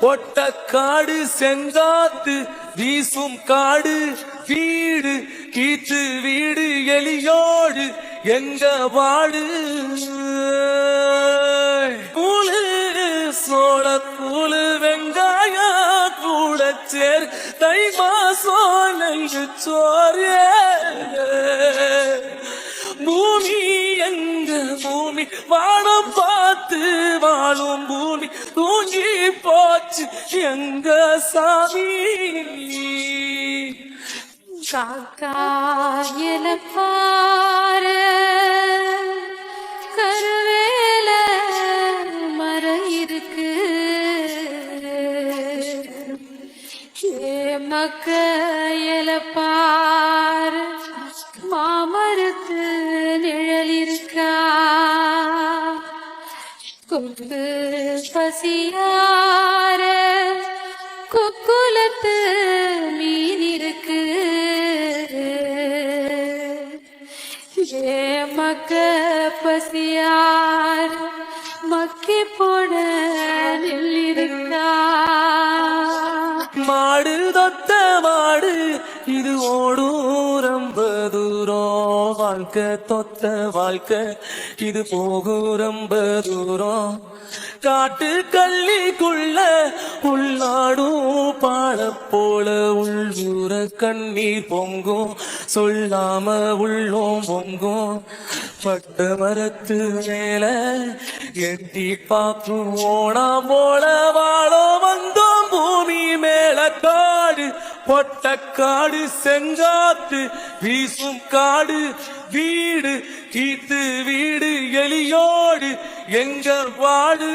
பொட்ட காடு செங்காத்து வீசும் காடு வீடு கீத்து வீடு எலியோடு எங்க வாடு? கூழு சோழ கூழு வெங்காய கூட சேர் தை மாசம் நெஞ்சு சோறு. பூமி எங்க பூமி? வானம் வாழும் பூமி தூங்கி போச்சு. எங்க சாமி? காக்கா பாரு கருவேல மர இருக்கு. ஏ மக்க பாரு மாமரத்து நிழல் இருக்கா கொக்கு பசியார கொக்குலத்து மீன் இருக்கு ஏ மக்க பசியார் மக்கி போட நெல் இருக்கா மாடு தொத்த மாடு இது ஓடும் வாழ்க்கை தொத்த வாழ்க்கை. இது போகும் ரொம்ப தூரம். காட்டு கள்ளிக்குள்ள உள்ளாடும் பாட போல உள்ளூர கண்ணீர் பொங்கும். சொல்லாம உள்ளோம் பொங்கும். பட்ட மரத்து மேல எட்டி பார்க்கும். ஓனா போல வாழோ வந்தோம் பூமி மேல காடு. பொட்ட காடு செங்காத்து வீசும் காடு. வீடு கீத்து வீடு எலியோடு எங்க வாடு